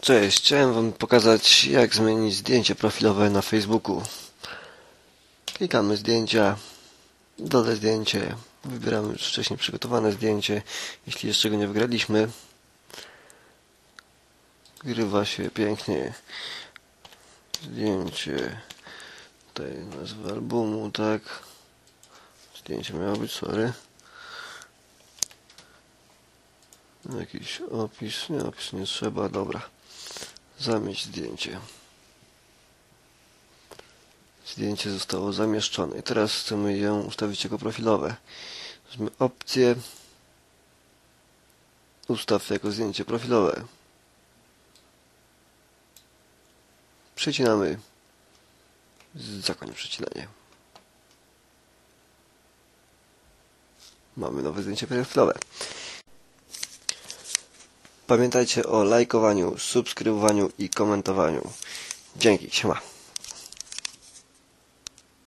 Cześć, chciałem wam pokazać jak zmienić zdjęcie profilowe na Facebooku. Klikamy zdjęcia, dole zdjęcie, wybieramy już wcześniej przygotowane zdjęcie, jeśli jeszcze go nie wygraliśmy. Grywa się pięknie zdjęcie, tutaj nazwa albumu, tak. Zdjęcie miało być, sorry. Jakiś opis, nie opis nie trzeba, dobra. Zamieść zdjęcie. Zdjęcie zostało zamieszczone. I teraz chcemy ją ustawić jako profilowe. Weźmy opcję. Ustaw jako zdjęcie profilowe. Przecinamy. Zakończ przecinanie. Mamy nowe zdjęcie profilowe. Pamiętajcie o lajkowaniu, subskrybowaniu i komentowaniu. Dzięki, siema.